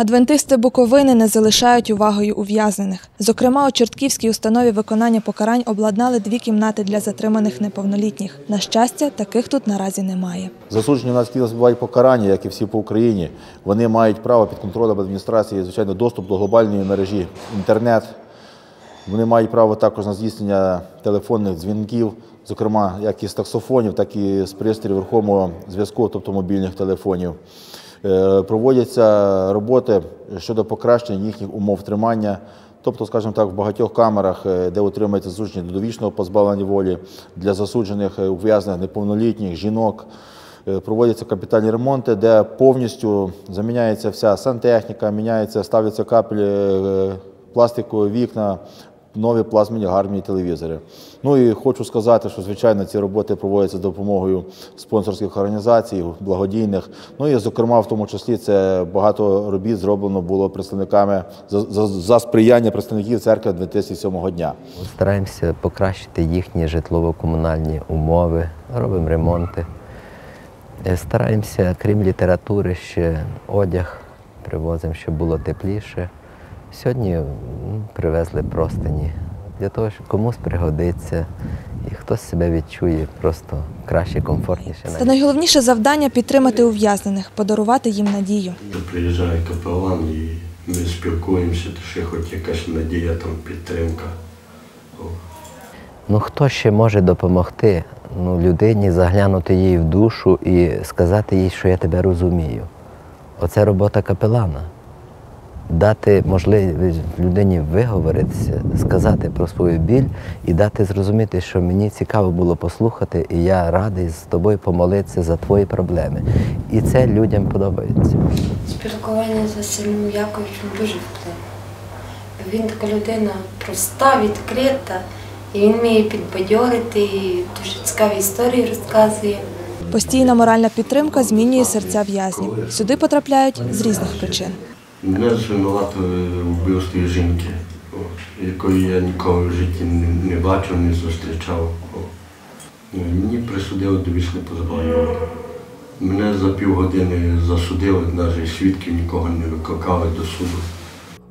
Адвентисти Буковини не залишають увагою ув'язнених. Зокрема, у Чортківській установі виконання покарань обладнали дві кімнати для затриманих неповнолітніх. На щастя, таких тут наразі немає. Засуджені у нас, які збувають покарання, як і всі по Україні, вони мають право під контролем адміністрації, звичайно, доступ до глобальної мережі інтернет. Вони мають право також на здійснення телефонних дзвінків, зокрема, як із таксофонів, так і з пристроїв рухомого зв'язку, тобто мобільних телефонів. Е, Проводяться роботи щодо покращення їхніх умов тримання. Тобто, скажімо так, в багатьох камерах, е, де утримується засуджені до довічного позбавлення волі для засуджених е, ув'язнених неповнолітніх жінок. Проводяться капітальні ремонти, де повністю заміняється вся сантехніка, міняється, ставляться капелі, пластикові вікна, нові плазмені гарні телевізори. Ну і хочу сказати, що звичайно ці роботи проводяться з допомогою спонсорських організацій, благодійних. Ну і зокрема, в тому числі це багато робіт зроблено було представниками за, за, за сприяння представників церкви 2007 дня. Стараємося покращити їхні житлово-комунальні умови, робимо ремонти. Е, Стараємося, крім літератури, ще одяг привозимо, щоб було тепліше. Сьогодні привезли простині для того, щоб комусь пригодиться і хтось себе відчує просто краще, комфортніше. Та найголовніше завдання підтримати ув'язнених, подарувати їм надію. Приїжджає капелан і ми спілкуємося, то ще хоч якась надія, там підтримка. Ну хто ще може допомогти ну, людині заглянути їй в душу і сказати їй, що я тебе розумію? Оце робота капелана. Дати можливість людині виговоритися, сказати про свою біль і дати зрозуміти, що мені цікаво було послухати, і я радий з тобою помолитися за твої проблеми. І це людям подобається. Спілкування з Василем Яковичем дуже вплив. Він така людина проста, відкрита, і він вміє підбадьорити, і дуже цікаві історії розказує. Постійна моральна підтримка змінює серця в'язнів. Сюди потрапляють з різних причин. Мене звинувато в вбивстві жінки, якої я ніколи в житті не, бачив, не зустрічав. Ну, Мені присудили довічне позбавлення. Мене за півгодини засудили, навіть свідків нікого не викликали до суду.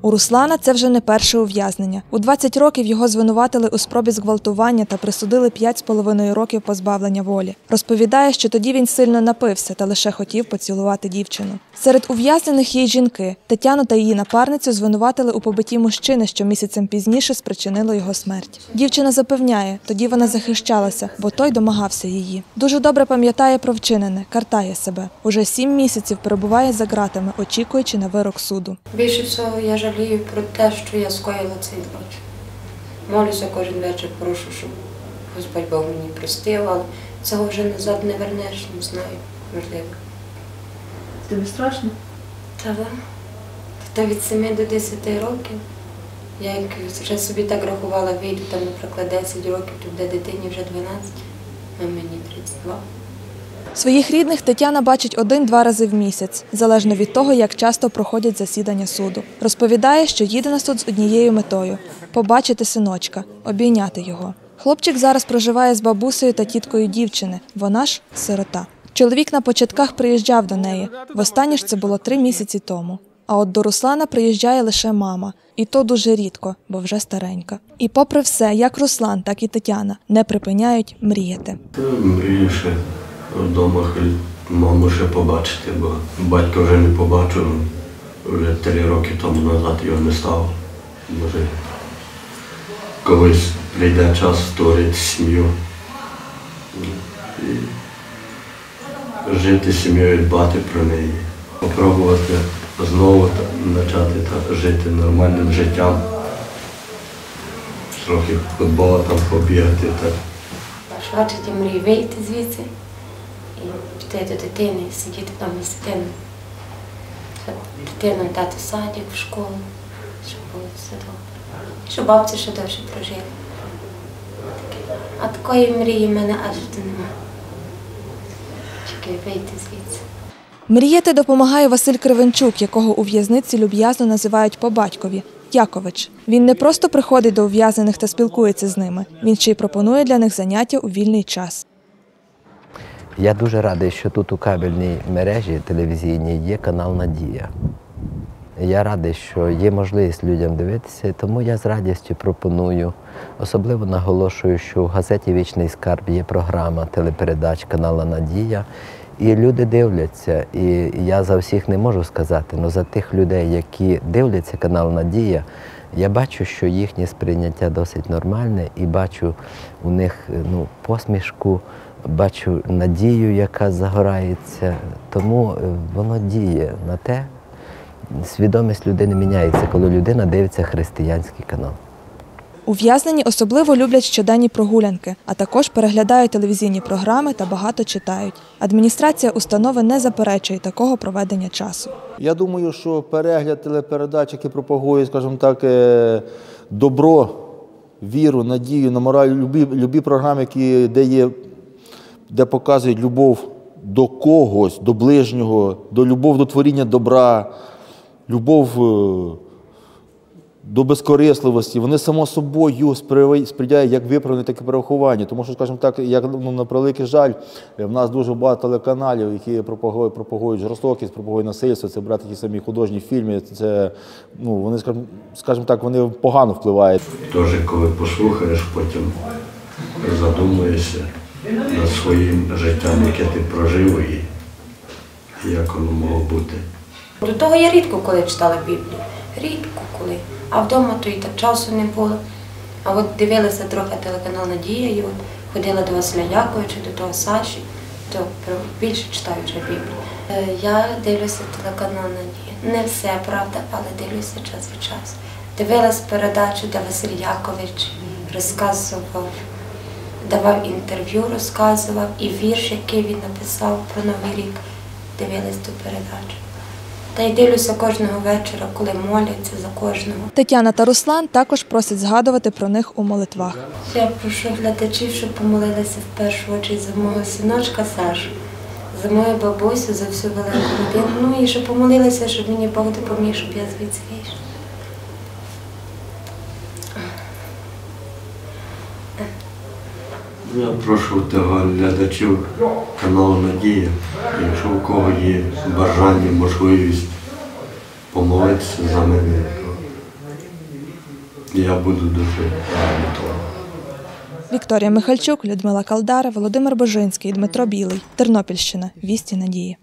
У Руслана це вже не перше ув'язнення. У 20 років його звинуватили у спробі зґвалтування та присудили 5,5 років позбавлення волі. Розповідає, що тоді він сильно напився та лише хотів поцілувати дівчину. Серед ув'язнених є й жінки. Тетяну та її напарницю звинуватили у побитті мужчини, що місяцем пізніше спричинило його смерть. Дівчина запевняє, тоді вона захищалася, бо той домагався її. Дуже добре пам'ятає про вчинене, картає себе. Уже сім місяців перебуває за ґратами, очікуючи на вирок суду. Більше всього я жалію про те, що я скоїла цей злочин. Молюся кожен вечір, прошу, щоб Господь Бог мені простив, але цього вже назад не вернеш, не знаю, можливо. Тобі страшно? Та да. Та від 7 до 10 років. Я як вже собі так рахувала, вийду там, наприклад, 10 років, то буде дитині вже 12, а мені 32. Своїх рідних Тетяна бачить один-два рази в місяць, залежно від того, як часто проходять засідання суду. Розповідає, що їде на суд з однією метою побачити синочка, обійняти його. Хлопчик зараз проживає з бабусею та тіткою дівчини. Вона ж сирота. Чоловік на початках приїжджав до неї. Востаннє ж це було три місяці тому. А от до Руслана приїжджає лише мама, і то дуже рідко, бо вже старенька. І попри все, як Руслан, так і Тетяна не припиняють мріяти. Ще вдома маму ще побачити, бо батька вже не побачив. Вже три роки тому назад його не стало. Може, колись прийде час створити сім'ю. І жити сім'єю, дбати про неї. Попробувати знову почати та, жити нормальним життям. Трохи футбола там побігати. Швидше ті вийти звідси піти до дитини, сидіти вдома з дитиною. Щоб дитину дати в садик, в школу, щоб було все добре. Щоб бабці ще довше прожили. А такої мрії в мене аж немає. Тільки вийти звідси. Мріяти допомагає Василь Кривенчук, якого у в'язниці люб'язно називають по батькові. Якович. Він не просто приходить до ув'язнених та спілкується з ними. Він ще й пропонує для них заняття у вільний час. Я дуже радий, що тут у кабельній мережі телевізійній є канал Надія. Я радий, що є можливість людям дивитися, тому я з радістю пропоную. Особливо наголошую, що в газеті Вічний скарб є програма телепередач канала Надія. І люди дивляться. І я за всіх не можу сказати, але за тих людей, які дивляться канал Надія, я бачу, що їхнє сприйняття досить нормальне, і бачу у них ну, посмішку, бачу надію, яка загорається. Тому е, воно діє на те, свідомість людини міняється, коли людина дивиться християнський канал. Ув'язнені особливо люблять щоденні прогулянки, а також переглядають телевізійні програми та багато читають. Адміністрація установи не заперечує такого проведення часу. Я думаю, що перегляд телепередач, які пропагують, скажімо так, е, добро, віру, надію на мораль, любі, любі програми, які, де, є, де показують любов до когось, до ближнього, до любов до творіння добра, любов е, до безкорисливості, вони само собою сприяють як виправлення, так і перерахування. Тому що, скажімо так, як ну, на превеликий жаль, е, в нас дуже багато телеканалів, які пропагують, пропагують жорстокість, пропагують насильство, це брати ті самі художні фільми. Це ну вони, скажімо, скажімо так, вони погано впливають. Теж коли послухаєш, потім задумуєшся над своїм життям, яке ти прожив і як воно могло бути. До того я рідко коли читала Біблію. Рідко коли. А вдома то і так часу не було. А от дивилася трохи телеканал Надія, і от ходила до Василя Яковича, до того Саші, то більше читаю вже Біблію. Е, Я дивлюся телеканал Надія. Не все, правда, але дивлюся час від часу. Дивилась передачу, де Василь Якович розказував, давав інтерв'ю, розказував, і вірш, який він написав про Новий рік, дивилась ту передачу. Та й дивлюся кожного вечора, коли моляться за кожного. Тетяна та Руслан також просять згадувати про них у молитвах. Я прошу глядачів, щоб помолилися в першу очередь за мого синочка Сашу, за мою бабусю, за всю велику родину. Ну і щоб помолилися, щоб мені Бог допоміг, щоб я звідси вийшла. Я прошу глядачів каналу Надія, якщо у кого є бажання, можливість помолитися за мене, я буду дуже радий. Вікторія Михальчук, Людмила Калдара, Володимир Божинський, Дмитро Білий. Тернопільщина. Вісті надії.